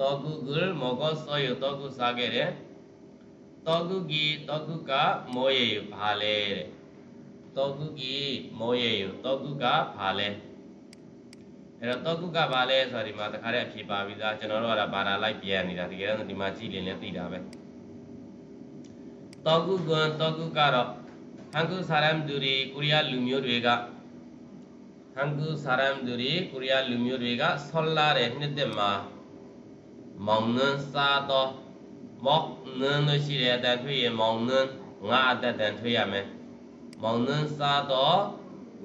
တောကုဂုမောကောဆောယတောကုစားခဲ့တယ်တောကုကီတောကုကမောယေယဘာလဲတဲ့တောကုကီမောယေယတောကုကဘာလဲအဲ့တော့တောကုကဘာလဲဆိုတာဒီမှာတခါတည်းအဖြေပါပြီးသားကျွန်တော်တို့ကတော့ဘာသာလိုက်ပြန်နေတာတကယ်တော့ဒီမှာကြည့်ရင်လည်းသိတာပဲတောကုကွန်တောကုကတော့ဟန်ကုစာရမ်ဒူရီကိုရီးယားလူမျိုးတွေကဟန်ကုစာရမ်ဒူရီကိုရီးယားလူမျိုးတွေကဆောလာတဲ့နှစ်သက်မှာ မောင်နှင်းစားတော့မောက်နှင်းလို့ရှိတဲ့အတန်ထွေးရင်မောင်နှင်းငါအတက်တန်ထွေးရမယ်မောင်နှင်းစားတော့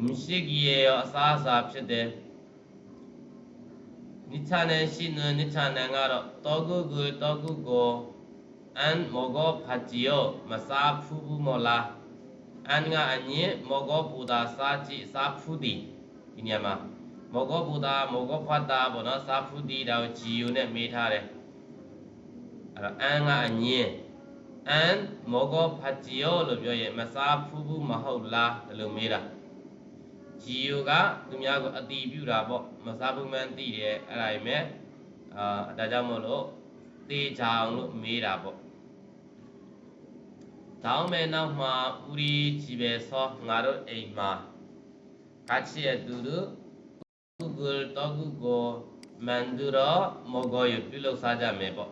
မရှိကြီးရအစားအစာဖြစ်တယ်နိချာနန်ရှိနနိချာနန်ကတော့တောကုကိုတောကုကိုအန်မောဂောဖာဂျီယိုမစားဖူးဘူးမလားအန်ကအညင်မောဂောပူတာစားကြည့်စားဖူးသည်ဒီနေရာမှာ မောဂောဘုဒ္ဓမောဂောဖတ်တာဘောနော်စာဖုတိတောင်ဂျီယိုနဲ့မေးထားတယ်အဲ့တော့အန်ကအညင်းအန်မောဂောဖတ်ဂျီယိုလို့ပြောရင်မစာဖူးဘူးမဟုတ်လားဒီလိုမေးတာဂျီယိုကသူများကိုအတီးပြူတာပေါ့မစာဖူးမှန်းသိတယ်အဲ့ဒါပေမဲ့အာဒါကြောင့်မို့လို့တေချာအောင်လို့မေးတာပေါ့တောင်းမဲ့နောက်မှာဥရီဂျီပဲဆောငါတို့အိမ်မှာကချစ်ရဲ့သူတို့ Google တော့ Google မန်သူရောမောဂောယပြုလုပ်စားကြမယ်ပေါ့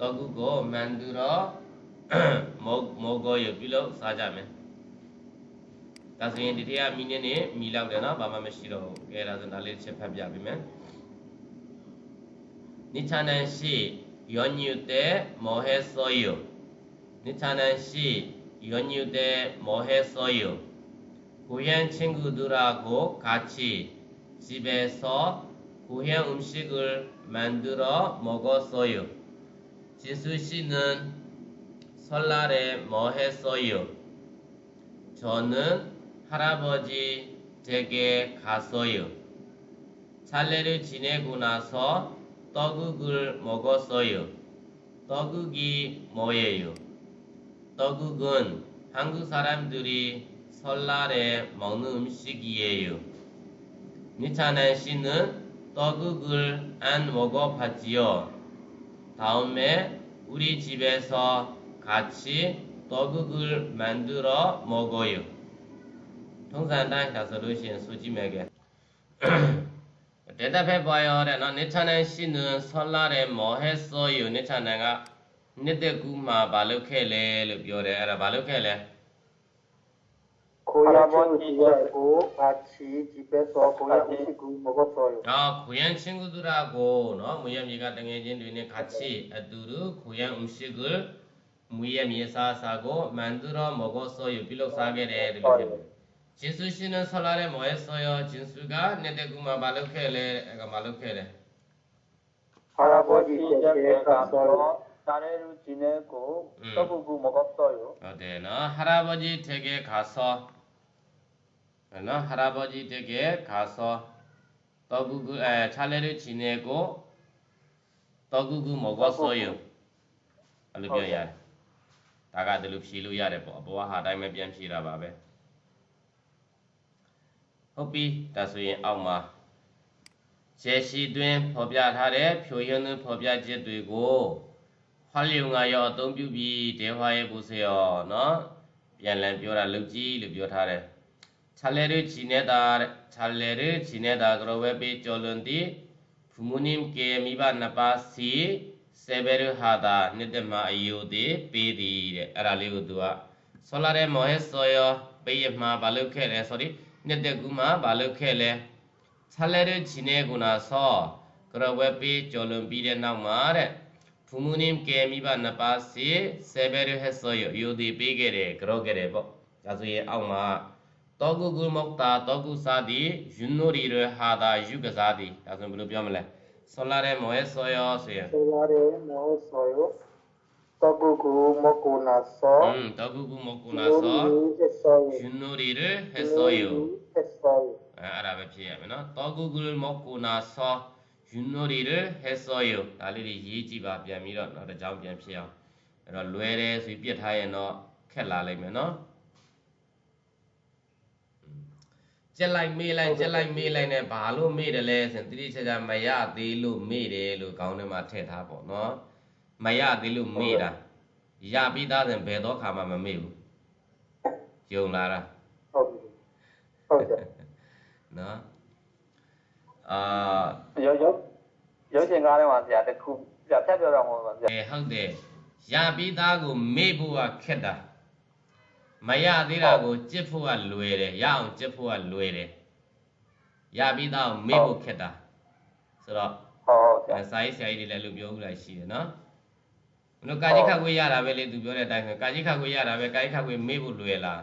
တော့ Google မန်သူရောမောမောဂောယပြုလုပ်စားကြမယ်ဒါဆိုရင်ဒီထက်ကမီနစ်နဲ့မီလောက်တယ်နော်ဘာမှမရှိတော့ဘူးကဲဒါဆိုဒါလေးချက်ဖတ်ပြပေးမယ်နိဌာနရှိယောညုတေမောဟေဆောယနိဌာနရှိယောညုတေမောဟေဆောယကိုယံချင်းကုဒုရာကိုကာချီ 집에서 고향 음식을 만들어 먹었어요 진수 씨는 설날에 뭐 했어요 저는 할아버지 댁에 갔어요. 차례를 지내고 나서 떡국을 먹었어요. 떡국이 뭐예요? 떡국은 한국 사람들이 설날에 먹는 음식이에요. 니찬한 씨는 떡국을 안 먹어봤지요. 다음에 우리 집에서 같이 떡국을 만들어 먹어요. ထုံးစံတိုင်းဒါဆိုလို့ရှိရင်ဆိုကြည့်မယ်ကဲတေတဖက်ပွားရောတဲ့နော်နိချာနန်ရှိနဆောလာတဲ့မောဟဲစောယုနိချာနန်ကနှစ်သက်ကူးမှာဘာလုပ်ခဲ့လဲလို့ပြောတယ်အဲ့ဒါဘာလုပ်ခဲ့လဲ 고향 친구들하고 같이 집에서 고향 음식을 먹었어요. 아, 고향 친구들하고 너 무예미가 등해진 뒤에 같이 두루 고향 음식을 무예미에 사사고 만들어 먹었어요. 비록 사게래 이렇게 진수 씨는 설날에 뭐 했어요? 진수가 내 대구마 말로케레 애가 말로케레 할아버지 댁에 가서 자네를 지내고 음. 떡국 먹었어요. 어때 너 할아버지 댁에 가서 너 할아버지 댁에 가서 떡국을 에, 차례를 지내고 떡국을 먹었어요. အဲ့လိုပြောရတယ်။ဒါကဒီလိုဖြေလို့ရတယ်ပေါ့။ဘဝဟာအတိုင်းပဲပြန်ဖြေတာပါပဲ။ဟုတ်ပြီဒါဆိုရင်အောက်မှာရေရှိတွင်ဖော်ပြထားတဲ့ဖြိုရင်းသွင်းဖော်ပြချက်တွေကို ဖာလီယုံကရောအသုံးပြုပြီးဒေဝရဲ့ပုစေရောနော်ပြန်လည်ပြောတာလုပ်ကြည့်လို့ပြောထားတယ်။ချလဲရချီနေတာချလဲရချီနေတာကရောဝဲပေကျော်လွန်တီဖူမူနင်းကေမိဘနပါစီဆေဘရဟာတာနိတမအယုတိပေးသည်တဲ့အဲ့ဒါလေးကိုသူကဆောလာတဲ့မောဟဆောယောပေးရမှာဘာလုပ်ခဲ့လဲ sorry နှစ်တက်ကူမှာဘာလုပ်ခဲ့လဲချလဲရချီနေကုနာဆောကရောဝဲပေကျော်လွန်ပြီးတဲ့နောက်မှာတဲ့ ဖူမူနင်းကဲမိဘနှစ်ပါးစီဆေဘရဟက်ဆောယယူဒီပေးခဲ့တယ်ကြောခဲ့တယ်ပေါ့ဒါဆိုရင်အောက်မှာတောကုကုမောက်တာတောကုစာဒီယူနိုရီရဟာတာယူကစားဒီဒါဆိုဘယ်လိုပြောမလဲဆောလာရဲမောဟဆောယဆိုရင်ဆောလာရဲမောဟဆောယတောကုကုမောကုနာဆောอืมတောကုကုမောကုနာဆောယူနိုရီရဟဆောယဟဆောယအဲ့ဒါပဲဖြစ်ရမယ်နော်တောကုကုမောကုနာဆော you know it has saw you ဒါလေးတွေရေးကြည့်ပါပြန်ပြီးတော့နောက်တစ်ကြောင်းပြန်ဖြစ်အောင်အဲ့တော့လွယ်တယ်ဆိုပြစ်ထားရင်တော့ခက်လာလိမ့်မယ်နော်ကြက်လိုက်မေးလိုက်ကြက်လိုက်မေးလိုက်နဲ့ဘာလို့မေးတယ်လဲဆိုရင်တိတိကျကျမရသေးလို့မေးတယ်လို့ခေါင်းထဲမှာထည့်ထားပေါ့နော်မရသေးလို့မေးတာရပြီးသားဆိုရင်ဘယ်တော့ခါမှမမေ့ဘူးယုံလားဟုတ်ပြီဟုတ်ကဲ့နော် အာရုပ်ရုပ်ရုပ်ရှင်ကားထဲမှာဆရာတခုဆရာဖြတ်ပြောတော့မဟုတ်ပါဆရာအဲဟုတ်တယ်ရပြီးသားကိုမေ့ဖို့ကခက်တာမရသေးတာကိုကြစ်ဖို့ကလွယ်တယ်ရအောင်ကြစ်ဖို့ကလွယ်တယ်ရပြီးသားကိုမေ့ဖို့ခက်တာဆိုတော့ဟုတ်ဟုတ်ဆရာအဲစာရေးဆရာကြီးတွေလည်းအဲ့လိုပြောဦးလိုက်ရှိတယ်နော်ဘယ်လိုကာကြီးခတ်ခွေးရတာပဲလေသူပြောတဲ့အတိုင်းပဲကာကြီးခတ်ခွေးရတာပဲကာကြီးခတ်ခွေးမေ့ဖို့လွယ်လား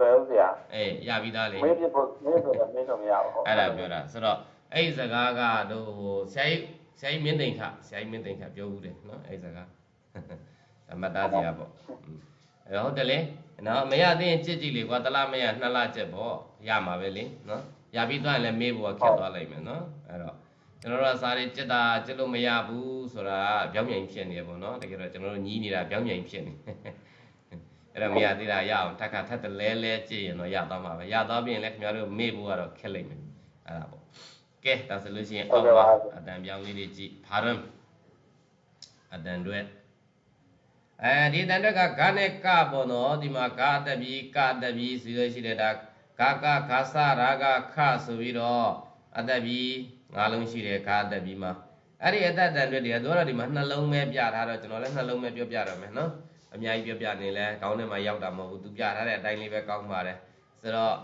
လွယ်ဦးဆရာအေးရပြီးသားလေမေးပြဖို့မေးဆိုတာမေးလို့မရဘူးဟုတ်အဲ့ဒါပြောတာဆိုတော့အဲ့ဒီစကားကတော့ဟိုဆရာကြီးဆရာကြီးမင်းသိန်ခဆရာကြီးမင်းသိန်ခပြောဦးတယ်နော်အဲ့ဒီစကားအမတ်သားစရာပေါ့အဲ့တော့ဟုတ်တယ်လေနော်မရသေးရင်ကြစ်ကြည့်လေကွာတစ်လားမရနှစ်လားကြက်ပေါ့ရမှာပဲလေနော်ရပြီးသွားရင်လည်းမေးဖို့ကခက်သွားလိမ့်မယ်နော်အဲ့တော့ကျွန်တော်တို့ကစားရကြက်တာကြက်လို့မရဘူးဆိုတာပြောင်းပြန်ဖြစ်နေတယ်ပေါ့နော်တကယ်တော့ကျွန်တော်တို့ညီးနေတာပြောင်းပြန်ဖြစ်နေ အဲ့တော့မရသေးတာရအောင်ထပ်ခါထပ်တလဲလဲကြည့်ရင်တော့ရသွားမှာပဲရသွားပြီးရင်လည်းခင်ဗျားတို့မေ့ဖို့ကတော့ခက်လိမ့်မယ်အဲ့ဒါပေါ့ကဲဒါဆိုလို့ရှိရင်အောက်ပါအတန်ပြောင်းလေးတွေကြည့်ဖာရမ်အတန်တွေအဲဒီတန်တွေကဂါနဲ့ကပေါ့နော်ဒီမှာဂါအတက်ပြီးကအတက်ပြီးဆိုရရှိတဲ့ဒါဂါကခါစရာဂခဆိုပြီးတော့အတက်ပြီးငါးလုံးရှိတယ်ဂါအတက်ပြီးမှာအဲ့ဒီအတက်တန်တွေတွေကတော့ဒီမှာနှလုံးပဲပြထားတော့ကျွန်တော်လည်းနှလုံးပဲပြောပြတော့မယ်နော် အများကြီးပြောပြနေလဲခေါင်းထဲမှာရောက်တာမဟုတ်ဘူးသူပြထားတဲ့အတိုင်းလေးပဲကောင်းပါတယ်ဆိုတော့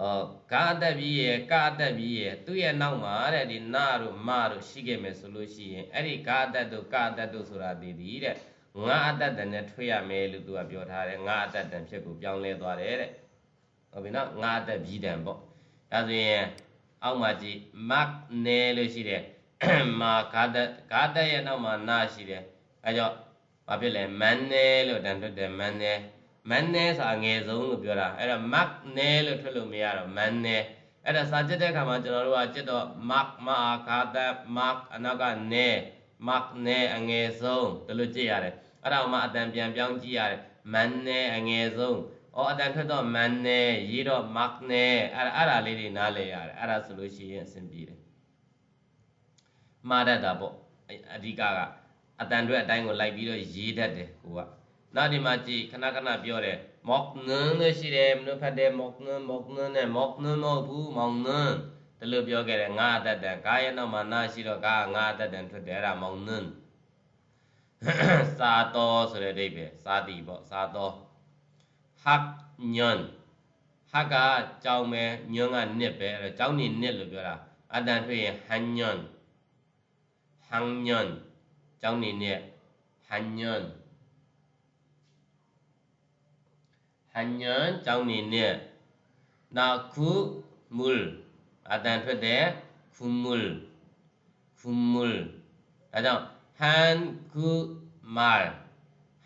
အော်ကာအတက်ပြီးရယ်ကာအတက်ပြီးရယ်သူ့ရဲ့နောက်မှာတဲ့ဒီနာတို့မတို့ရှိခဲ့မယ်ဆိုလို့ရှိရင်အဲ့ဒီကာအတက်တို့ကာအတက်တို့ဆိုတာဒီဒီတဲ့ငါအတက်တန်နဲ့ထွေးရမယ်လို့သူကပြောထားတယ်ငါအတက်တန်ဖြစ်ကိုပြောင်းလဲသွားတယ်တဲ့ဟုတ်ပြီနော်ငါအတက်ပြီးတန်ပေါ့ဒါဆိုရင်အောက်မှာကြည့် mark နဲလို့ရှိတယ်မာကာတက်ကာတက်ရဲ့နောက်မှာနာရှိတယ်အဲကြောင့် ဘာဖြစ်လဲမန်နဲလို့တန်ထွက်တယ်မန်နဲမန်နဲဆိုတာအငယ်ဆုံးလို့ပြောတာအဲ့တော့ mark နဲလို့ထွက်လို့မရတော့မန်နဲအဲ့ဒါစာကြည့်တဲ့အခါမှာကျွန်တော်တို့ကကြည့်တော့ mark မာကာတက် mark အနောက်ကနဲ mark နဲအငယ်ဆုံးဒီလိုကြည့်ရတယ်အဲ့ဒါမှအတန်ပြန်ပြောင်းကြည့်ရတယ်မန်နဲအငယ်ဆုံးအော်အတန်ထွက်တော့မန်နဲရေးတော့ mark နဲအဲ့ဒါအဲ့ဒါလေးတွေနားလည်ရတယ်အဲ့ဒါဆိုလို့ရှိရင်အဆင်ပြေတယ်မှားတတ်တာပေါ့အဲ့အဓိကက အတန်တွေအတိုင်းကိုလိုက်ပြီးတော့ရေးတတ်တယ်ဟိုကနောက်ဒီမှာကြည့်ခဏခဏပြောတယ်မော့နန်းလို့ရှိတယ်မလို့ဖတ်တယ်မော့နန်းမော့နန်းနဲ့မော့နန်းမဟုတ်ဘူးမောင်နန်းဒီလိုပြောခဲ့တယ်ငါအတတ်တန်ကာရဲ့နောက်မှာနာရှိတော့ကာငါအတတ်တန်ထွက်တယ်အဲ့ဒါမောင်နန်းစာတော်ဆိုတဲ့အဓိပ္ပာယ်စာတိပေါ့စာတော်ဟက်ညွန်ဟက်ကကြောင်းပဲညွန်ကနှစ်ပဲအဲ့တော့ကြောင်းနေနှစ်လို့ပြောတာအတန်ထွက်ရင်ဟန်ညွန်학년 짱니네 한년 한년 짱니네 나구물 아단 퇴대 군물 군물 아장 한구말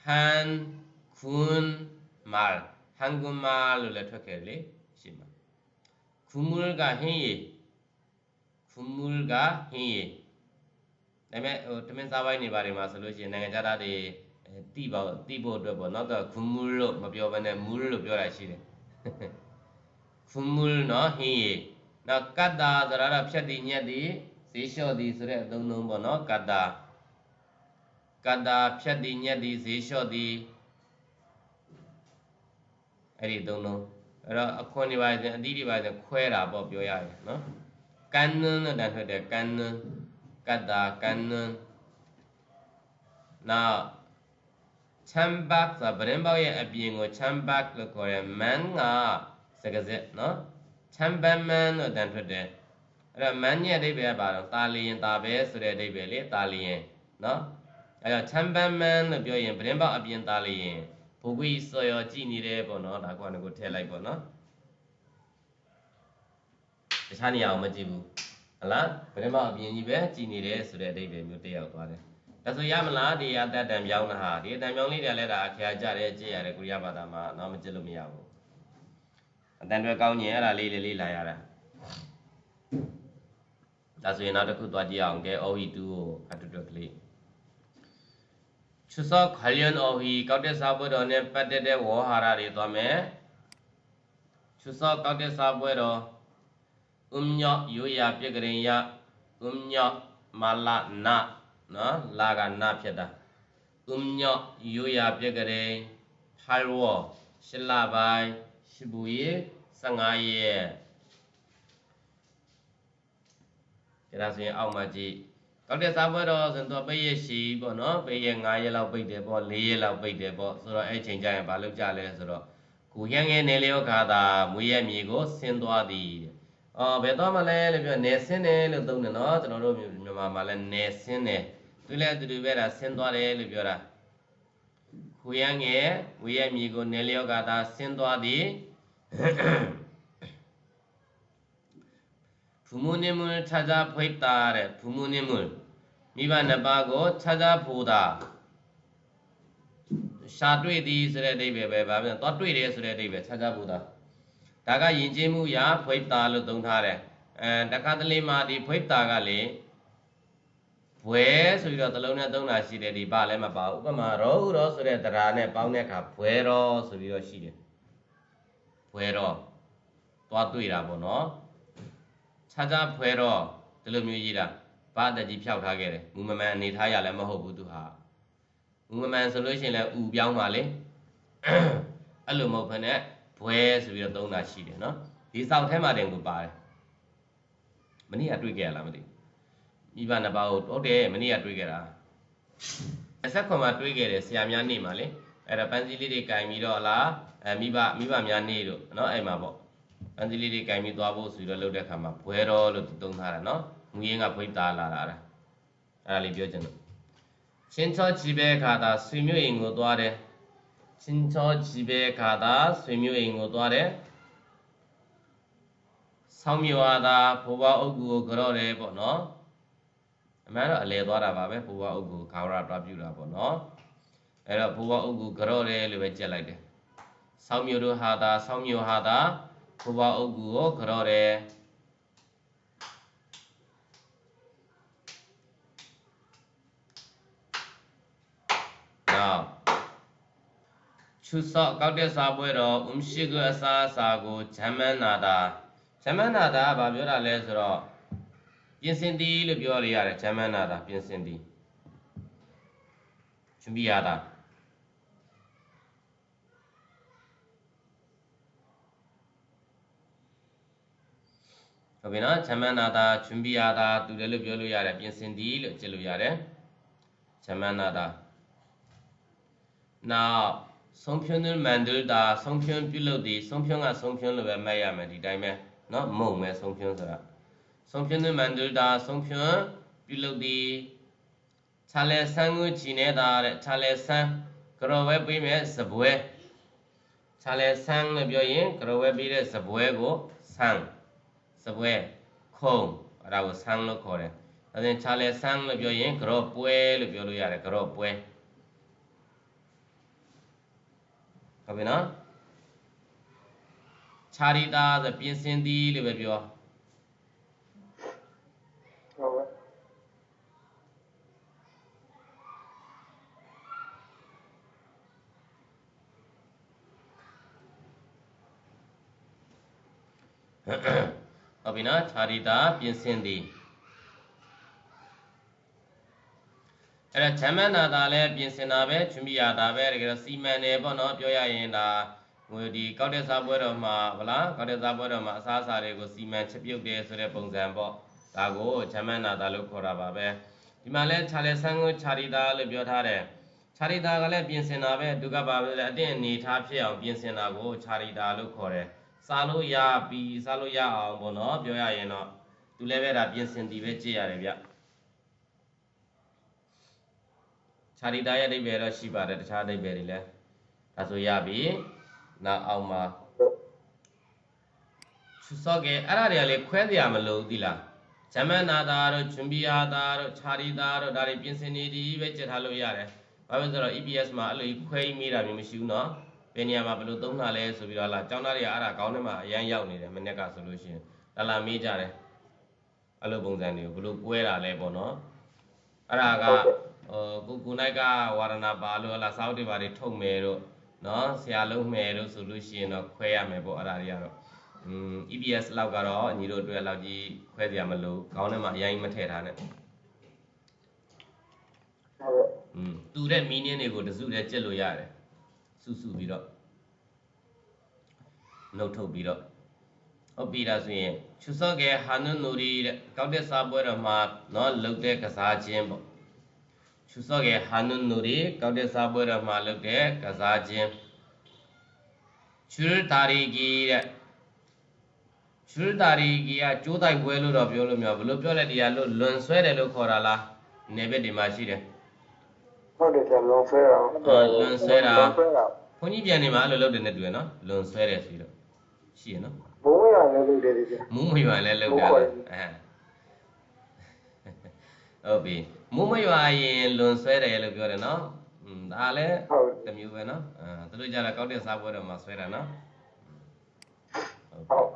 한군말 한국말로 레트케리 시마 군물가 행이 군물가 행이 ဒါပေမဲ့ဟိုတမင်စားပိုင်းနေပါတယ်မှာဆိုလို့ရှိရင်နိုင်ငံခြားသားတွေအဲတိပါတိဖို့အတွက်ပေါ့နော်တော့ခွန်မူလို့မပြောဘဲနဲ့မူလို့ပြောတာရှိတယ်ခွန်မူနော်ဟင်းရီနော်ကတ္တာဆိုတာတော့ဖြတ်တည်ညက်တည်ဈေးလျှော့တည်ဆိုတဲ့အသုံးလုံးပေါ့နော်ကတ္တာကတ္တာဖြတ်တည်ညက်တည်ဈေးလျှော့တည်အဲ့ဒီသုံးလုံးအဲ့တော့အခွန်တွေပါရင်အသီးတွေပါရင်ခွဲတာပေါ့ပြောရတယ်နော်ကန်နန်းနဲ့တန်ထွက်တယ်ကန်နန်း katakan now ချမ်ဘတ်ဆိုဗရင်ပေါက်ရဲ့အပြင်ကိုချမ်ဘတ်လို့ခေါ်တယ်မန်ကစကားစစ်နော်ချမ်ဘမန်လို့တန်ထွက်တယ်အဲ့တော့မန်ရဲ့အဓိပ္ပာယ်ကဘာလဲတာလီရင်တာပဲဆိုတဲ့အဓိပ္ပာယ်လေတာလီရင်နော်အဲ့တော့ချမ်ဘမန်လို့ပြောရင်ဗရင်ပေါက်အပြင်တာလီရင်ဘုကွီစော်ရောကြည်နေတယ်ပေါ့နော်ဒါကွာကိုထည့်လိုက်ပေါ့နော်တခြားနေရာအောင်မကြည့်ဘူး ဟလားပထမအပြင်ကြီးပဲကြည်နေတယ်ဆိုတဲ့အဓိပ္ပာယ်မျိုးတက်ရောက်သွားတယ်ဒါဆိုရမလားဒီအတ္တတံပြောင်းတာဟာဒီအတံပြောင်းလေးတွေလည်းဒါအခရာကြတယ်ကြည့်ရတယ်ကိုရီးယားဘာသာမှာတော့မကြည့်လို့မရဘူးအတန်တွေကောင်းရင်အဲ့ဒါလေးလေးလေးလာရတာဒါဆိုရင်နောက်တစ်ခုသွားကြည့်အောင်ကဲ OE2 ကိုအတူတူကလေးချူစောခလျန် OE ကောက်တဲ့စာပွဲတော်နဲ့ပတ်သက်တဲ့ဝေါ်ဟာရတွေသွားမယ်ချူစောကောက်တဲ့စာပွဲတော် ဥမညော့ရိုးရာပြက်ကရင်ယဥမညော့မာလနာနော်လာကနာဖြစ်တာဥမညော့ရိုးရာပြက်ကရင်ဖိုင်ဝရှစ်လပိုင်းရှိဘူးရေ15ရက်ဒါဆိုရင်အောက်မှာကြည့်ကောက်တဲ့စာပွဲတော်ဆိုတော့ပိတ်ရရှိပေါ့နော်ပိတ်ရ9ရက်လောက်ပိတ်တယ်ပေါ့4ရက်လောက်ပိတ်တယ်ပေါ့ဆိုတော့အဲ့ချိန်ကျရင်ဘာလုပ်ကြလဲဆိုတော့ကိုရန်ငယ်နေလျောခါသာမွေးရမြေကိုဆင်းသွားသည်တဲ့ အော်ဘယ်တော့မှလဲလို့ပြောနေဆင်းတယ်လို့သုံးတယ်နော်ကျွန်တော်တို့မြန်မာမှာလဲနေဆင်းတယ်သူလဲသူတူပဲဒါဆင်းသွားတယ်လို့ပြောတာခူရန်ငယ်ဝေရမြေကိုနေလျောကသာဆင်းသွားသည်ဖူမုန်နေမွန်းခြားခြားဖိတ်တာတဲ့ဖူမုန်နေမွန်းမိဘနှစ်ပါးကိုခြားခြားဖို့တာရှာတွေ့သည်ဆိုတဲ့အဓိပ္ပာယ်ပဲဗာပြန်သွားတွေ့တယ်ဆိုတဲ့အဓိပ္ပာယ်ခြားခြားဖို့တာ ဒါကယဉ်ကျေးမှုရာဖွိတ်တာလို့သုံးထားတယ်အဲတခါတလေမှာဒီဖွိတ်တာကလေဘွဲဆိုပြီးတော့သလုံးနဲ့သုံးတာရှိတယ်ဒီပါလည်းမပါဘူးဥပမာရောဥရောဆိုတဲ့တရားနဲ့ပေါင်းတဲ့အခါဘွဲရောဆိုပြီးတော့ရှိတယ်ဘွဲရောသွားတွေ့တာပေါ့နော်ခြားခြားဖွဲတော့ဒီလိုမျိုးရေးတာဘာတက်ကြီးဖြောက်ထားခဲ့တယ်မူမမှန်အနေထားရလည်းမဟုတ်ဘူးသူဟာမူမမှန်ဆိုလို့ရှိရင်လည်းဥပြောင်းပါလေအဲ့လိုမဟုတ်ဘဲနဲ့ ဘွဲဆိုပြီးတော့သုံးတာရှိတယ်နော်ဒီစောက်ထဲမှာတင်ကိုပါတယ်မနေ့ကတွေ့ခဲ့ရလားမသိဘူးမိဘနှစ်ပါးကိုဟုတ်တယ်မနေ့ကတွေ့ခဲ့တာဆက်ခွန်မှာတွေ့ခဲ့တယ်ဆရာများနေမှာလေအဲ့ဒါပန်းစည်းလေးတွေကင်ပြီးတော့လားအဲမိဘမိဘများနေတို့နော်အဲ့မှာပေါ့ပန်းစည်းလေးတွေကင်ပြီးသွားဖို့ဆိုတော့လုပ်တဲ့ခါမှာဘွဲတော်လို့သူသုံးထားတာနော်ငွေရင်းကဖိတ်သားလာတာအဲ့ဒါလေးပြောချင်လို့ချင်းချောကြည်ပဲခါသာဆွေမျိုးအိမ်ကိုသွားတယ် ချင်းချောကြည်ပဲခါသာဆွေမျိုးအိမ်ကိုသွားတယ်ဆောင်းမြော်သာဘိုးဘအုပ်ကူကိုကြော့တယ်ပေါ့နော်အမှန်တော့အလဲသွားတာပါပဲဘိုးဘအုပ်ကူခါရတွားပြူတာပေါ့နော်အဲ့တော့ဘိုးဘအုပ်ကူကြော့တယ်လို့ပဲကြက်လိုက်တယ်ဆောင်းမျိုးတို့ဟာသာဆောင်းမျိုးဟာသာဘုရားအုပ်ကူကိုကြော်တယ်နောက် ချူဆော့ကောက်တဲ့စာပွဲတော်ဥမရှိကအစာအစာကိုဂျမန်နာတာဂျမန်နာတာကဘာပြောတာလဲဆိုတော့ပြင်စင်တီလို့ပြောရရတယ်ဂျမန်နာတာပြင်စင်တီချွန်ပြရတာဟုတ်ပြီနော်ဂျမန်နာတာချွန်ပြရတာတူတယ်လို့ပြောလို့ရတယ်ပြင်စင်တီလို့ကြည့်လို့ရတယ်ဂျမန်နာတာ now ဆုံးဖြွန်းတဲ့မန်ဒလ်တာဆုံးဖြွန်းပြုလုပ်သည်ဆုံးဖြွန်းကဆုံးဖြွန်းလို့ပဲမှတ်ရမယ်ဒီတိုင်းပဲနော်မုံပဲဆုံးဖြွန်းဆိုတာဆုံးဖြွန်းတဲ့မန်ဒလ်တာဆုံးဖြွန်းပြုလုပ်သည်ခြာလဲဆန်းကိုကြည်နေတာတဲ့ခြာလဲဆန်းကြော်ဝဲပေးမယ်စပွဲခြာလဲဆန်းလို့ပြောရင်ကြော်ဝဲပေးတဲ့စပွဲကိုဆန်းစပွဲခုံအဲ့ဒါကိုဆန်းလို့ခေါ်တယ်။ဒါဆိုရင်ခြာလဲဆန်းလို့ပြောရင်ကြော့ပွဲလို့ပြောလို့ရတယ်ကြော့ပွဲ ဟုတ်ပြီနော်ခြာရီတာဆိုပြင်ဆင်သည်လို့ပဲပြောဟုတ်ကဲ့ဟုတ်ပြီနော်ခြာရီတာပြင်ဆင်သည် အဲ့ဒါဂျမန်နာတာလည်းပြင်ဆင်တာပဲချွန်ပြရတာပဲတကယ်တော့စီမံတယ်ပေါ့နော်ပြောရရင်ဒါဟိုဒီကောက်တဲ့စားပွဲတော်မှာဗလားကောက်တဲ့စားပွဲတော်မှာအစားအစာတွေကိုစီမံချက်ပြုတ်တယ်ဆိုတဲ့ပုံစံပေါ့ဒါကိုဂျမန်နာတာလို့ခေါ်တာပါပဲဒီမှာလဲခြာလဲဆန်းကိုခြာရီတာလို့ပြောထားတယ်ခြာရီတာကလည်းပြင်ဆင်တာပဲသူကပါပဲအတင်းအနေထားဖြစ်အောင်ပြင်ဆင်တာကိုခြာရီတာလို့ခေါ်တယ်စားလို့ရပြီးစားလို့ရအောင်ပေါ့နော်ပြောရရင်တော့သူလည်းပဲဒါပြင်ဆင်တည်ပဲကြည့်ရတယ်ဗျ ခြာရီတာရဲ့အဓိပ္ပာယ်တော့ရှိပါတယ်တခြားအဓိပ္ပာယ်တွေလည်းဒါဆိုရပြီနောက်အောင်မှာချူစော့ကဲအဲ့ဒါတွေကလေခွဲစရာမလိုဘူးသီလားဂျမန်နာတာတို့ချွန်ပီယာတာတို့ခြာရီတာတို့ဒါတွေပြင်ဆင်နေဒီပဲကြက်ထားလို့ရတယ်ဘာလို့လဲဆိုတော့ EPS မှာအဲ့လိုကြီးခွဲမိတာမျိုးမရှိဘူးเนาะ ဘယ်နေရာမှာဘယ်လိုသုံးတာလဲဆိုပြီးတော့လာကျောင်းသားတွေကအဲ့ဒါခေါင်းထဲမှာအရန်ရောက်နေတယ်မနေ့ကဆိုလို့ရှိရင်လာလာမေးကြတယ်အဲ့လိုပုံစံတွေကိုဘယ်လိုကွဲတာလဲပေါ့နော်အဲ့ဒါက ဟိုကိုကိုနိုင်ကဝါရဏပါလို့ဟလာစောက်တွေပါတွေထုတ်မယ်တို့နော်ဆရာလုံးမယ်တို့ဆိုလို့ရှိရင်တော့ခွဲရမယ်ပေါ့အဲ့ဒါတွေကတော့ อืม EPS လောက်ကတော့ညီတို့အတွက်လောက်ကြီးခွဲစရာမလိုခေါင်းထဲမှာအရင်မထည့်ထားနဲ့ ဟုတ်ကဲ့ อืมတူတဲ့ meaning တွေကိုတစုတည်းကြက်လို့ရတယ်စုစုပြီးတော့နှုတ်ထုတ်ပြီးတော့ဟုတ်ပြီဒါဆိုရင်ချူစော့ကဲဟာနုနိုရီတဲ့ကောက်တဲ့စားပွဲတော်မှာเนาะလုတ်တဲ့ကစားခြင်းပေါ့ ချူစော့ကဲဟာနုနိုရီကောက်တဲ့စားပွဲတော်မှာလုတ်တဲ့ကစားခြင်းချူတာရီဂီတဲ့ချူတာရီဂီကကျိုးတိုက်ပွဲလို့တော့ပြောလို့မရဘူးဘယ်လိုပြောလဲတရားလို့လွန်ဆွဲတယ်လို့ခေါ်တာလားနေဘက်ဒီမှာရှိတယ်ဟုတ်တယ်ဆရာလုံးဆွဲတာအော်လွန်ဆွဲတာလွန်ဆွဲတာဘုန်းကြီးပြန်နေမှာအဲ့လိုလုပ်တယ်နဲ့တူရနော်လွန်ဆွဲတယ်ဆိုတော့ရှိရနော်ဘုံရလည်းလုပ်တယ်ဆရာမူးမရွာလည်းလုပ်တာဟုတ်လေပါဘူးအဲ ဟုတ်ပြီမူးမရွာရင်လွန်ဆွဲတယ်လို့ပြောတယ်နော်อืมဒါလည်းဟုတ်တစ်မျိုးပဲနော်အဲသူတို့ကြတာကောက်တဲ့စားပွဲတော့မှဆွဲတာနော်ဟုတ်ဟုတ်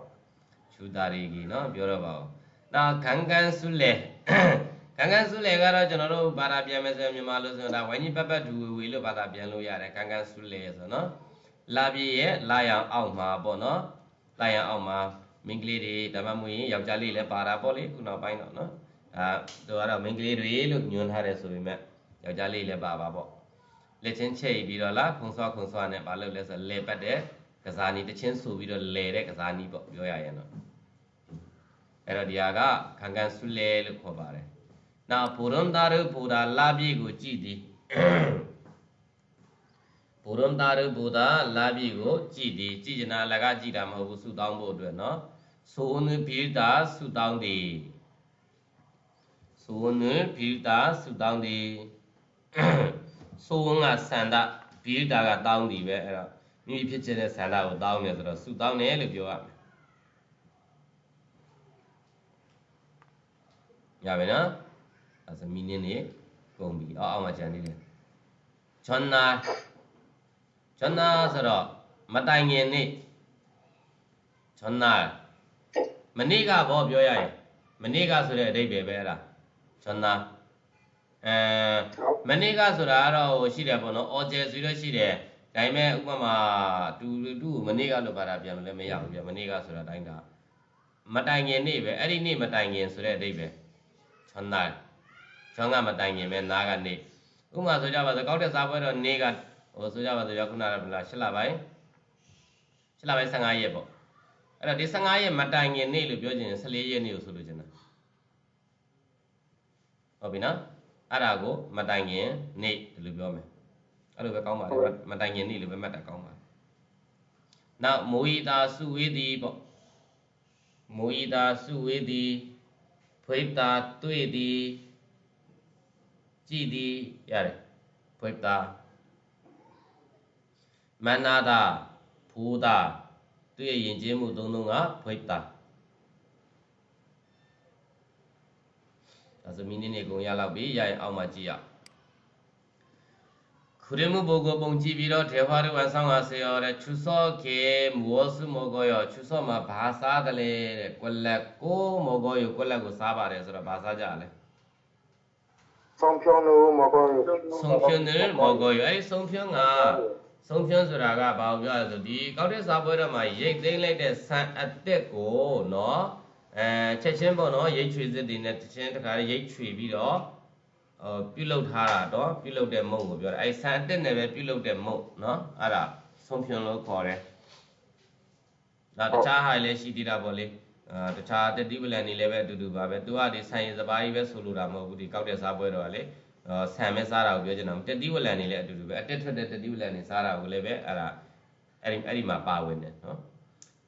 ချူတာရီကြီးနော်ပြောတော့ပါဦးနောက်ခံကန်ဆုလေခံကန်ဆုလေကတော့ကျွန်တော်တို့ဘာသာပြန်မယ်ဆိုရင်မြန်မာလို့ဆိုတော့ဒါဝိုင်းကြီးပက်ပက်ဒူဝေဝေလို့ဘာသာပြန်လို့ရတယ်ခံကန်ဆုလေဆိုနော်လာပြည့်ရဲ့လာရအောင်အောက်မှာပေါ့နော်လာရအောင်အောက်မှာမင်းကလေးတွေဒါမှမဟုတ်ရင်ယောက်ျားလေးလည်းပါတာပေါ့လေခုနောက်ပိုင်းတော့နော် အာတို့ကတော့မင်းကလေးတွေလို့ညွှန်ထားတယ်ဆိုပေမဲ့ယောက်ျားလေးလည်းပါပါပေါ့လက်ချင်းချိတ်ပြီးတော့လားခုံစောခုံစောနဲ့ဘာလို့လဲဆိုလဲပတ်တဲ့ကစားနီတစ်ချင်းဆိုပြီးတော့လဲတဲ့ကစားနီပေါ့ပြောရရင်တော့အဲ့တော့ဒီဟာကခံကန်ဆုလဲလို့ခေါ်ပါတယ်။နောက်ဘုရုံသားရဘုရားလာပြီကိုကြည်သည်ဘုရုံသားရဘုရားလာပြီကိုကြည်သည်ကြည်ကျင်တာလကကြည်တာမဟုတ်ဘူးဆုတောင်းဖို့အတွက်နော်။ဆိုနုပိတာဆုတောင်းသည် ဆိုနုပိတာဆုတောင်းသည်ဆိုဝန်းကဆန္ဒပိတာကတောင်းသည်ပဲအဲ့တော့မိမိဖြစ်ချင်တဲ့ဆန္ဒကိုတောင်းတယ်ဆိုတော့ဆုတောင်းတယ်လို့ပြောရမယ်ရပြီနော်အဲဆိုမီနင်းနေကုန်ပြီအောက်အောက်မှာကြံနေတယ်ချွန်နာချွန်နာဆိုတော့မတိုင်ခင်နေ့ချွန်နာမနေ့ကဘောပြောရရင်မနေ့ကဆိုတဲ့အဓိပ္ပာယ်ပဲအဲ့ဒါ ချွန်နာအဲမနေ့ကဆိုတာကတော့ဟိုရှိတယ်ပေါ့နော်အော်ဂျယ်ဆိုလို့ရှိတယ်ဒါပေမဲ့ဥပမာတူတူမနေ့ကလို့ပါတာပြန်မလဲမရဘူးပြမနေ့ကဆိုတာတိုင်းတာမတိုင်ခင်နေ့ပဲအဲ့ဒီနေ့မတိုင်ခင်ဆိုတဲ့အဓိပ္ပာယ်ချွန်နာချွန်ကမတိုင်ခင်ပဲနားကနေဥပမာဆိုကြပါစို့ကောက်တဲ့စားပွဲတော့နေကဟိုဆိုကြပါစို့ရခုနကဘလား၈လပိုင်း၈လပိုင်း15ရက်ပေါ့အဲ့တော့ဒီ15ရက်မတိုင်ခင်နေ့လို့ပြောချင်ရင်14ရက်နေ့ကိုဆိုလို့ချင်တာ ဟုတ်ပြီနော်အဲ့ဒါကိုမတိုင်ခင်နေ့လို့ပြောမယ်အဲ့လိုပဲကောင်းပါလေမတိုင်ခင်နေ့လို့ပဲမှတ်တာကောင်းပါနောက်မိုးဤသာစုဝေးသည်ပေါ့မိုးဤသာစုဝေးသည်ဖွိတာတွေ့သည်ကြည်သည်ရတယ်ဖွိတာမန္နာတာဖူတာသူ့ရဲ့ယဉ်ကျေးမှုသုံးလုံးကဖွိတာ ဒါဆိုမိနစ်နေကုန်ရလောက်ပြီရရင်အောက်မှာကြည့်ရအောင်ခရမှုပုဂ္ဂိုလ်ပုံကြည့်ပြီးတော့ထေဝါရဝန်ဆောင်ဟာစေရောတဲ့ချူစောကေမောစုမောကောယောချူစောမှာဘာစားတယ်လဲတဲ့ကွက်လက်ကိုမောကောယောကွက်လက်ကိုစားပါတယ်ဆိုတော့ဘာစားကြလဲဆုံးဖြုံးလို့မကောင်းဘူးဆုံးဖြွန်းတယ်မောကောယောအဲ့ဒီဆုံးဖြွန်းကဆုံးဖြွန်းဆိုတာကဘာကိုပြောရလဲဆိုဒီကောက်တဲ့စားပွဲတော့မှာရိတ်သိမ်းလိုက်တဲ့ဆန်အသက်ကိုနော် အဲချက်ချင်းပေါ့နော်ရိတ်ချွေစစ်တွေနဲ့ချက်ချင်းတခါရိတ်ချွေပြီးတော့ဟိုပြုတ်လောက်ထားတာတော့ပြုတ်လောက်တဲ့မုတ်ကိုပြောတာအဲဆန်အတက်နဲ့ပဲပြုတ်လောက်တဲ့မုတ်နော်အဲ့ဒါဆုံးဖြွန်လို့ခေါ်တယ်ဒါတခြားဟာလည်းရှိသေးတာပေါ့လေအာတခြားတတိပလန်နေလည်းပဲအတူတူပါပဲသူကဒီဆန်ရည်စပါးကြီးပဲဆိုလိုတာမဟုတ်ဘူးဒီကောက်တဲ့စားပွဲတော့လေဆန်မဲ့စားတာကိုပြောချင်တာတတိဝလန်နေလည်းအတူတူပဲအတက်ထွက်တဲ့တတိဝလန်နေစားတာကိုလည်းပဲအဲ့ဒါအဲ့ဒီအဲ့ဒီမှာပါဝင်တယ်နော်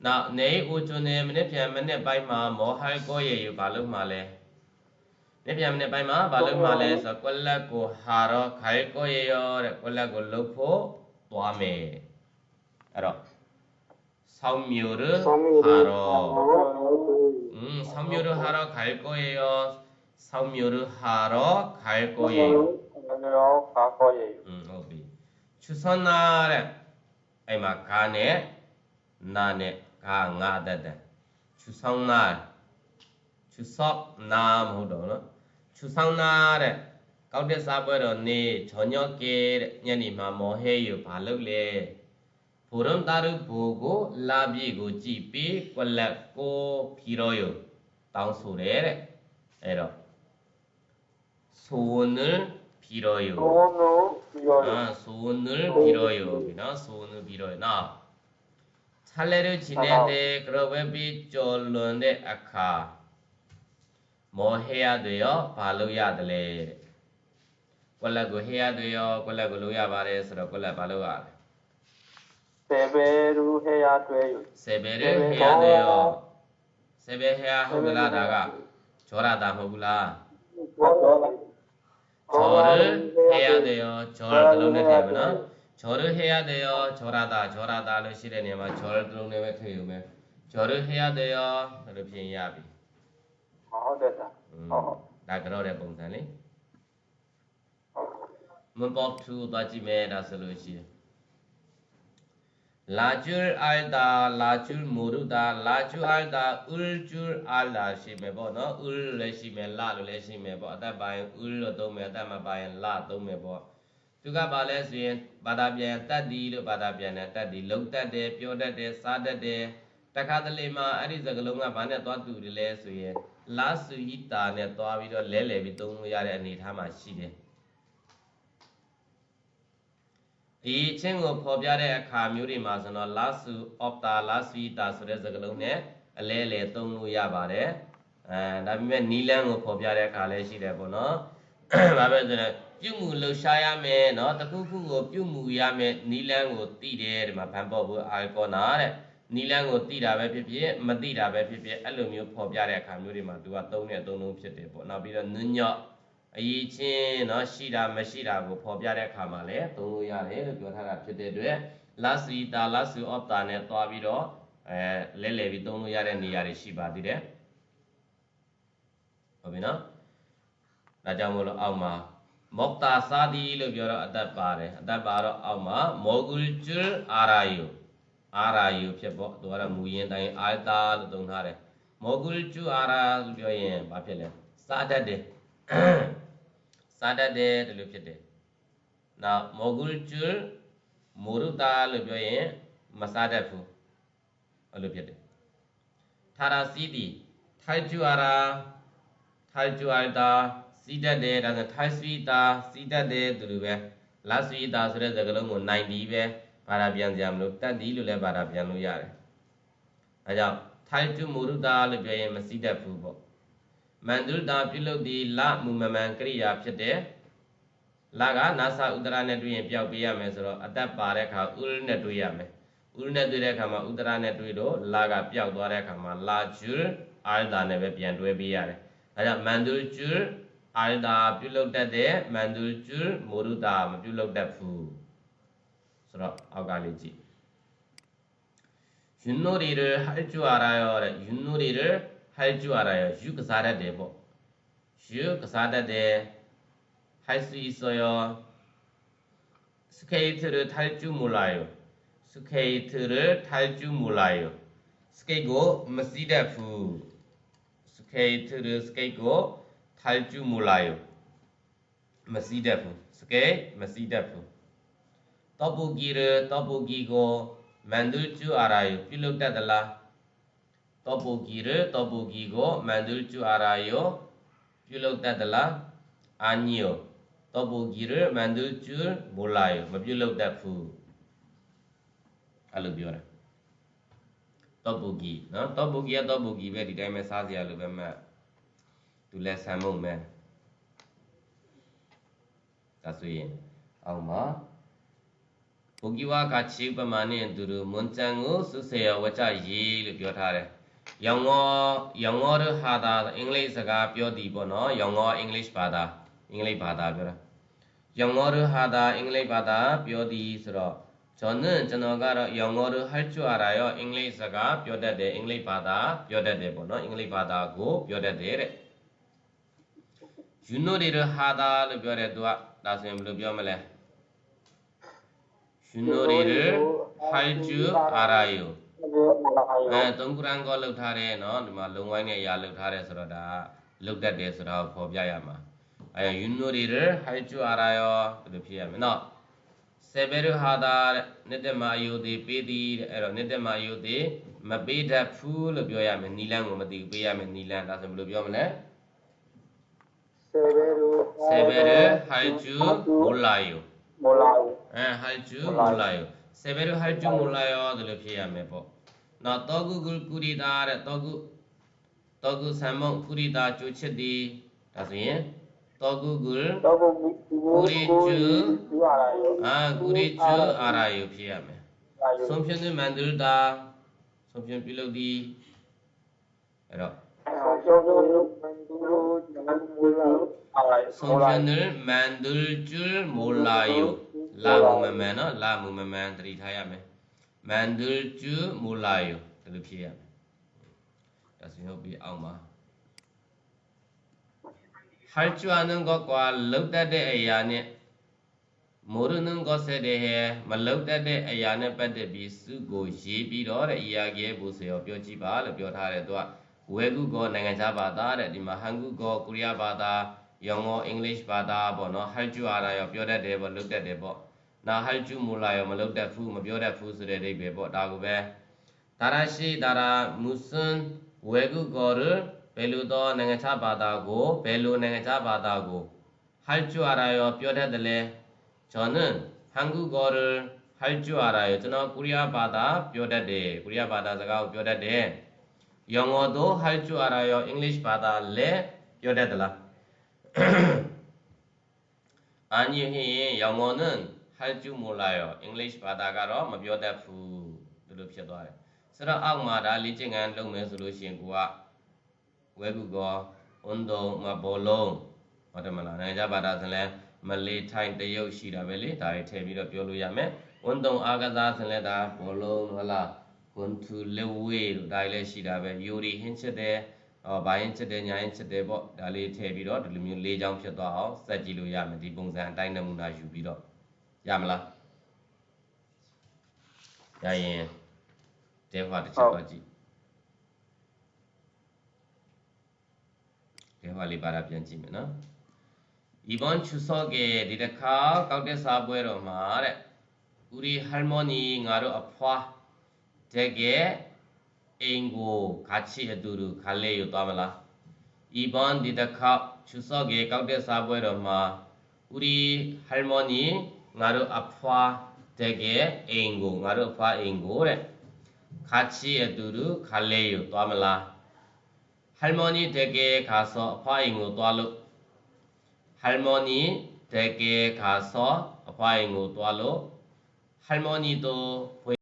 နောက်နေဦးကျွန်းနေမနေ့ပြန်မနေ့ပိုင်းမှာမောဟိုက်ကိုရေရဘာလို့မှလဲ နေ့ပြန်မနေ့ပိုင်းမှာဘာလို့မှလဲဆိုတော့ကွက်လက်ကိုဟာတော့ခိုင်ကိုရရောတဲ့ကွက်လက်ကိုလှုပ်ဖို့သွားမယ်အဲ့တော့ဆောင်းမျိုးရ ဆုံးမျိုး ဟာ လို့ တော့อืมဆောင်းမျိုးရဟာတော့ခိုင်ကိုရရောဆောင်းမျိုးရဟာတော့ခိုင်ကိုရရော ရောခါခေါ်ရည် อืมဟုတ်ပြီချွဆန္နာတဲ့အဲ့မှာခါနဲ့နာနဲ့ 아, 나다다. 추석날, 네, 네. 추석나무로는 추석날에 깜짝 사벌 언니 저녁에 년이마 뭐 해요 발로래 보름 달을 보고 라비고 집이 꼴락고 빌어요. 땅소래 에러. 소원을 빌어요. 소원을 빌어요. 아, 소원을 빌어요. 그냥 소원을 빌어요. 나. 살레를 지내되 그룹이 쫄론데 아카 뭐 해야 돼 요? 발로야 될래 꼴라고 해야 돼 요? 꼴라고 로야 바래서 꼴라 발로야 세베루 해야 돼요 세베를 해야 돼요 세베 해야 하구라 나가 저라다 하구라 저를 해야 돼요 저를 그놈네 되구나 저를 해야 돼 요. 절하 다, 절하다를 실현해면 절을 들어오면 되면 절을 해야 돼 요. 이렇게 이야 기. 어, 됐 다. 어. 나 그러래 봉산 이. 문법 2 다지메 라슬로 시. 라줄 알 다, 라줄 모르 다, 라줄 알 다, 울줄 알다 시메 보, 너 울레시메 라르레시메 보, 아다 바인 울로 도 메, 아다 마바인 라 도메 보. သူကဘာလဲဆိုရင်ဘာသာပြန်တတ်ဒီလို့ဘာသာပြန်တယ်တတ်ဒီလုံတတ်တယ်ပြောတတ်တယ်စားတတ်တယ်တခါတလေမှာအဲ့ဒီစကားလုံးကဘာနဲ့သွားတူတယ်လဲဆိုရင်လာဆူဟီတာနဲ့သွားပြီးတော့လဲလဲပြီးသုံးလို့ရတဲ့အနေအထားမှာရှိတယ်ဒီချင်းကိုဖော်ပြတဲ့အခါမျိုးတွေမှာဆိုတော့လာဆူအော့တာလာဆူဟီတာဆိုတဲ့စကားလုံးနဲ့အလဲလဲသုံးလို့ရပါတယ်အဲဒါပေမဲ့နီလန်းကိုဖော်ပြတဲ့အခါလည်းရှိတယ်ပေါ့နော်ဘာပဲဆိုတော့ ပြုမှုလှူရှားရမယ်เนาะတခုခုကိုပြုမှုရမယ်နီလန်းကိုတိတယ်ဒီမှာဗန်ပေါ်ဘူးအာကောနာတဲ့နီလန်းကိုတိတာပဲဖြစ်ဖြစ်မတိတာပဲဖြစ်ဖြစ်အဲ့လိုမျိုးဖော်ပြတဲ့အခါမျိုးတွေမှာသူကသုံးတဲ့အသုံးလုံးဖြစ်တယ်ပေါ့နောက်ပြီးတော့နညော့အရေးချင်းเนาะရှိတာမရှိတာကိုဖော်ပြတဲ့အခါမှာလည်းသုံးလို့ရတယ်လို့ပြောထားတာဖြစ်တဲ့အတွက်လာစီတာလာဆူအော့တာနဲ့တွားပြီးတော့အဲလဲလဲပြီးသုံးလို့ရတဲ့နေရာတွေရှိပါသေးတယ်ဟုတ်ပြီနော် ဒါကြောင့်မို့လို့အောက်မှာ မောက်တာစာဒီလို့ပြောတော့အသက်ပါတယ်အသက်ပါတော့အောက်မှာမောဂူလ်ဂျူအာရာယူအာရာယူဖြစ်ပေါ့သူကတော့မူရင်းတိုင်းအာတာလို့သုံးထားတယ်မောဂူလ်ဂျူအာရာလို့ပြောရင်ဘာဖြစ်လဲစားတတ်တယ်စားတတ်တယ်ဒီလိုဖြစ်တယ်နောက်မောဂူလ်ဂျူမိုရူတာလို့ပြောရင်မစားတတ်ဘူးအဲ့လိုဖြစ်တယ်ထာရာစီတီထိုင်ဂျူအာရာထိုင်ဂျူအာတာ စီးတတ်တယ်ဒါဆိုထိုင်ဆွီတာစီးတတ်တယ်သူလိုပဲလက်ဆွီတာဆိုတဲ့စကားလုံးကို90ပဲဘာသာပြန်ကြမလို့တတ်ဒီလို့လည်းဘာသာပြန်လို့ရတယ်အဲကြောင့်ထိုင်ကျူမူရုတာလို့ပြောရင်မစီးတတ်ဘူးပေါ့မန္တုတာပြုလုပ်သည်လမူမမန်ကရိယာဖြစ်တယ်လကနာစာဥဒရနဲ့တွေ့ရင်ပျောက်ပေးရမယ်ဆိုတော့အသက်ပါတဲ့အခါဥရနဲ့တွေ့ရမယ်ဥရနဲ့တွေ့တဲ့အခါမှာဥဒရနဲ့တွေ့တော့လကပျောက်သွားတဲ့အခါမှာလာဂျူအာဒါနဲ့ပဲပြန်တွဲပေးရတယ်အဲကြောင့်မန္တုဂျူ အာဒါပြုလုပ်တတ်တဲ့မန္တုဂျူမိုရုတာမပြုလုပ်တတ်ဘူးဆိုတော့အောက်ကလေးကြည့် 윷놀이를 할 줄 알아요. 그래. 윷놀이를 할 줄 알아요. 유그사다대 뭐. 유그사다대 할 수 있어요. 스케이트를 탈 줄 몰라요. 스케이트를 탈 줄 몰라요. 스케이트 머시다프 스케이트를 스케이 ထိုင်ကျူမူလာယမစီးတတ်ဘူးစကဲမစီးတတ်ဘူးတော့ပူဂီရတော့ပူဂီကိုမန်ဒူကျူအာရာယပြုလုပ်တတ်သလားတော့ပူဂီရတော့ပူဂီကိုမန်ဒူကျူအာရာယပြုလုပ်တတ်သလားအာညိယတော့ပူဂီရမန်ဒူကျူမူလာယမပြုလုပ်တတ်ဘူးအဲ့လိုပြောတာတော့ပူဂီနော်တော့ပူဂီရတော့ပူဂီပဲဒီတိုင်းပဲစားစရာလိုပဲမှတ် သူလည်းဆံမုံမဲဒါဆိုရင်အောင်မှာပုဂ္ဂိဝါကချိပမာနဲ့သူတို့မွန်ချံကိုစုစေရဝကြရေးလို့ပြောထားတယ်။ရောင်ငေါရောင်ငေါတို့ဟာသာအင်္ဂလိပ်စကားပြောသည်ပေါ့နော်။ရောင်ငေါအင်္ဂလိပ်ဘာသာအင်္ဂလိပ်ဘာသာပြောတာ။ရောင်ငေါတို့ဟာသာအင်္ဂလိပ်ဘာသာပြောသည်ဆိုတော့ကျွန်တော်ကျွန်တော်ကတော့ရောင်ငေါတို့ဟတ်ချွာရာရောအင်္ဂလိပ်စကားပြောတတ်တယ်အင်္ဂလိပ်ဘာသာပြောတတ်တယ်ပေါ့နော်။အင်္ဂလိပ်ဘာသာကိုပြောတတ်တယ်တဲ့။ ယူနိုရီရဟာဒါလို့ပြောတဲ့သူကဒါဆိုရင်ဘယ်လိုပြောမလဲယူနိုရီရဟိုင်ဂျူအာရာယိုအဲသုံးကုရန်ကောလောက်ထားတယ်နော်ဒီမှာလုံဝိုင်းနဲ့ရာလောက်ထားတယ်ဆိုတော့ဒါလောက်တတ်တယ်ဆိုတော့ဖော်ပြရမှာအဲယူနိုရီရဟိုင်ဂျူအာရာယောဒီလိုဖြစ်ရမယ်နော်ဆေဘရဟာဒါနိတ္တမအယုတိပေးသည်အဲ့တော့နိတ္တမအယုတိမပေးတတ်ဘူးလို့ပြောရမယ်နီလန်းကိုမသိပေးရမယ်နီလန်းဒါဆိုဘယ်လိုပြောမလဲ Severu စေဘေရဟိုင်ဂျူမိုလာယိုမိုလာအဲဟိုင်ဂျူမိုလာယိုစေဘေရဟိုင်ဂျူမိုလာယောဒါလို့ဖြေရမယ်ပေါ့နောက်တောကုကုကုရီတာတဲ့တောကုတောကုဆံမုံကုရီတာကျိုချစ်သည်ဒါဆိုရင်တောကုကုတော့ကိုကိုရီကျူကျူရတာရောအာကုရီကျူအာရာယိုဖြေ ရမယ်ဆုံးဖြတ်တဲ့မန္တလတာဆုံးဖြတ်ပြုလုပ်သည်အဲ့တော့ Severu Manduru Namula အားလိုက်ဆုံးဖြတ်တဲ့မန္တလကျွမိုလာယိုလာမူမမန်နော်လာမူမမန်တတိထားရမယ်မန္တလကျွမိုလာယိုဒီလိုဖြေရမယ်ဒါဆိုဟုတ်ပြီအောင်ပါဟိုက်ကျွမ်းကကွာလောက်တတ်တဲ့အရာနဲ့မိုရနန်ကိုဆက်တဲ့ဟဲမလောက်တတ်တဲ့အရာနဲ့ပတ်သက်ပြီးစုကိုရေးပြီးတော့တဲ့အရာကြီးဘူးဆိုရောပြောကြည့်ပါလို့ပြောထားတယ်သူက ဝဲကုကောနိုင်ငံခြားဘာသာတဲ့ဒီမှာဟန်ကုကောကိုရီးယားဘာသာရောင်ကောအင်္ဂလိပ်ဘာသာပေါ့နော်ဟဲကျူအာရာရောပြောတတ်တယ်ပေါ့လုပ်တတ်တယ်ပေါ့နာဟဲကျူမူလာရောမလုပ်တတ်ဘူးမပြောတတ်ဘူးဆိုတဲ့အဓိပ္ပာယ်ပေါ့ဒါကိုပဲဒါရရှိဒါရမုဆွန်ဝဲကုကောရဘယ်လိုသောနိုင်ငံခြားဘာသာကိုဘယ်လိုနိုင်ငံခြားဘာသာကိုဟဲကျူအာရာရောပြောတတ်တယ်လဲဂျွန်နန်ဟန်ကုကောရဟဲကျူအာရာရောကျွန်တော်ကိုရီးယားဘာသာပြောတတ်တယ်ကိုရီးယားဘာသာစကားကိုပြောတတ်တယ် ရောင်ငေါ်တော့ဟိုက်ချူအရာရောအင်္ဂလိပ်ဘာသာလဲပြောတတ်သလားအန်ယဟင်ရောင်ငေါ်နန်ဟိုက်ချူမလာရောအင်္ဂလိပ်ဘာသာကတော့မပြောတတ်ဘူးဒီလိုဖြစ်သွားတယ်ဆိုတော့အောက်မှာဒါလေ့ကျင့်ခန်းလုပ်မယ်ဆိုလို့ရှိရင်ကိုကဝဲကူကောဝန်တော်မဘောလုံးဟုတ်တယ်မလားနိုင်ငံဘာသာစလဲမလေးထိုင်းတရုတ်ရှိတာပဲလေဒါတွေထည့်ပြီးတော့ပြောလို့ရမယ်ဝန်တော်အာကစားစလဲဒါဘောလုံးဟုတ်လား ကွန်ထူလေဝေတို့ဒါတွေလည်းရှိတာပဲယူရီဟင်းချစ်တယ်ဟောဘိုင်းချစ်တယ်ညာရင်ချစ်တယ်ပေါ့ဒါလေးထည့်ပြီးတော့ဒီလိုမျိုးလေးချောင်းဖြစ်သွားအောင်စက်ကြည့်လို့ရမယ်ဒီပုံစံအတိုင်းနမူနာယူပြီးတော့ရမလားရရင်တဲဟွာတစ်ချက်တော့ကြည့်တဲဟွာလေးပါတာပြန်ကြည့်မယ်နော် 이번 추석에 리레카 가운데 사부에로 말에 우리 할머니 나로 아파 되게 앵고 같이 해두루 갈래요 또말라. 이번 리레카 추석에 사부에로 말 우리 할머니 나로 아파 되게 앵고 나로 아파 앵고래. 같이 해두루 갈래요 또말라. 할머니 댁에 가서 아파 앵고 또알로 할머니 댁에 가서 아빠잉고 또알로 할머니도 보이